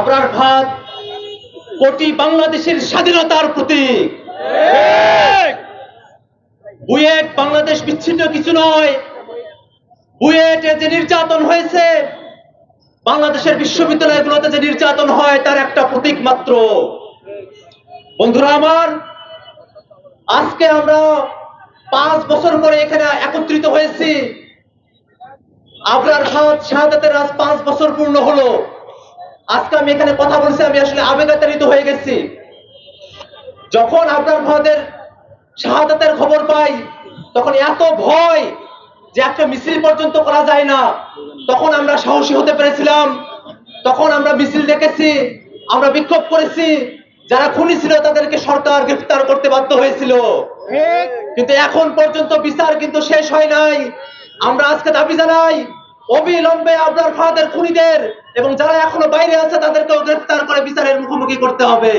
আবরার ভাত কোটি বাংলাদেশের স্বাধীনতার প্রতীক। বুয়েট বাংলাদেশ বিচ্ছিন্ন কিছু নয়। বুয়েটে যে নির্যাতন হয়েছে বাংলাদেশের বিশ্ববিদ্যালয়গুলোতে যে নির্যাতন হয় তার একটা প্রতীক মাত্র। বন্ধুরা আমার আজকে আমরা পাঁচ বছর পরে এখানে একত্রিত হয়েছি। আবরার হাত শাহাদাতের আজ পাঁচ বছর পূর্ণ হলো। আজকে আমি এখানে কথা বলছি আমি আসলে আবেগাতাড়িত হয়ে গেছি। যখন আবরার ভাদের শাহাদাতের খবর পাই তখন এত ভয় যে একটা মিছিল পর্যন্ত করা যায় না। তখন আমরা সাহসী হতে পেরেছিলাম। তখন আমরা মিছিল দেখেছি আমরা বিক্ষোভ করেছি। যারা খুনি ছিল তাদেরকে সরকার গ্রেফতার করতে বাধ্য হয়েছিল। কিন্তু এখন পর্যন্ত বিচার কিন্তু শেষ হয় নাই। আমরা আজকে দাবি জানাই অবিলম্বে আপনার ফাদের খুনিদের এবং যারা এখনও বাইরে আছে, তাদেরকেও গ্রেফতার করে বিচারের মুখোমুখি করতে হবে।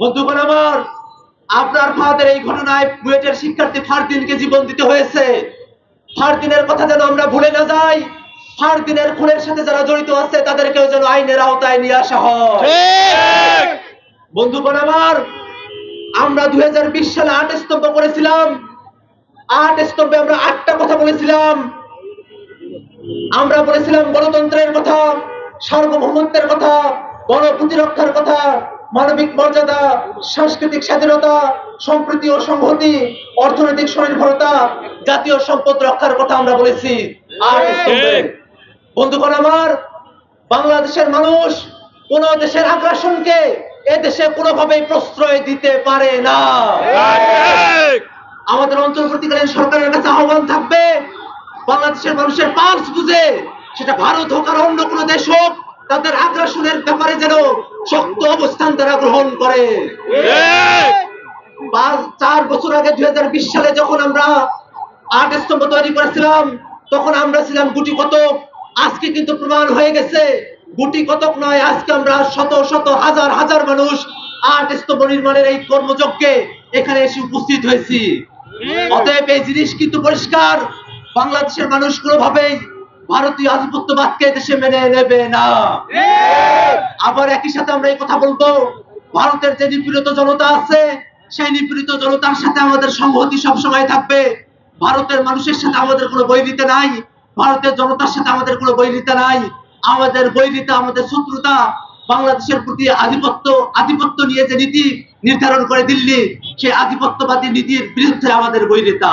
বন্ধুগণ আমার আপনার ফাদের এই ঘটনায় বুয়েটের শিক্ষার্থী ফারদিনকে জীবন দিতে হয়েছে। ফারদিনের কথা যেন আমরা ভুলে না যাই, ফারদিনের খুনের সাথে যারা জড়িত আছে, তাদেরকেও যেন আইনের আওতায় নিয়ে আসা হয়। বন্ধুগণ আমার, আমরা দু হাজার বিশ সালে আট স্তম্ভ করেছিলাম আট স্তম্ভে আমরা আটটা কথা বলেছিলাম। আমরা বলেছিলাম গণতন্ত্রের কথা সার্বভৌমত্বের কথা গণপ্রতিরক্ষার কথা মানবিক মর্যাদা সাংস্কৃতিক স্বাধীনতা সম্প্রীতি ও সংহতি অর্থনৈতিক স্বনির্ভরতা জাতীয় সম্পদ রক্ষার কথা আমরা বলেছি স্তম্ভে। বন্ধুগণ আমার বাংলাদেশের মানুষ কোন দেশের আগ্রাসনকে এ দেশে কোনোভাবেই প্রশ্রয় দিতে পারে না। আমাদের অন্তর্বর্তীকালীন সরকারের কাছে আহ্বান থাকবে বাংলাদেশের মানুষের পালস বুঝে সেটা ভারত হোক আর অন্য কোনো দেশ হোক, তাদের আগ্রাসনের ব্যাপারে যেন শক্ত অবস্থান তারা গ্রহণ করে। চার বছর আগে দু হাজার বিশ সালে যখন আমরা আট স্তম্ভ তৈরি করেছিলাম, তখন আমরা ছিলাম গুটি কতক। আজকে কিন্তু প্রমাণ হয়ে গেছে, গুটি কতক নয়, আজকে আমরা শত শত, হাজার হাজার মানুষ আট স্তম্ভ নির্মাণের এই কর্মযজ্ঞে এখানে এসে উপস্থিত হয়েছি। অতএব এই জিনিস কিন্তু পরিষ্কার বাংলাদেশের মানুষ কোনোভাবেই ভারতীয় আধিপত্যবাদকে দেশে মেনে নেবে না। আবার একই সাথে আমরা এই কথা বলব, ভারতের যে নিপীড়িত জনতা আছে, সেই নিপীড়িত জনতার সাথে আমাদের সংহতি সবসময় থাকবে। ভারতের মানুষের সাথে আমাদের কোনো বৈরিতা নাই, ভারতের জনতার সাথে আমাদের কোনো বৈরিতা নাই। আমাদের বৈরিতা আমাদের শত্রুতা বাংলাদেশের প্রতি আধিপত্য আধিপত্য নিয়ে যে নীতি নির্ধারণ করে দিল্লি, সেই আধিপত্যবাদী নীতির বিরুদ্ধে আমাদের বৈরিতা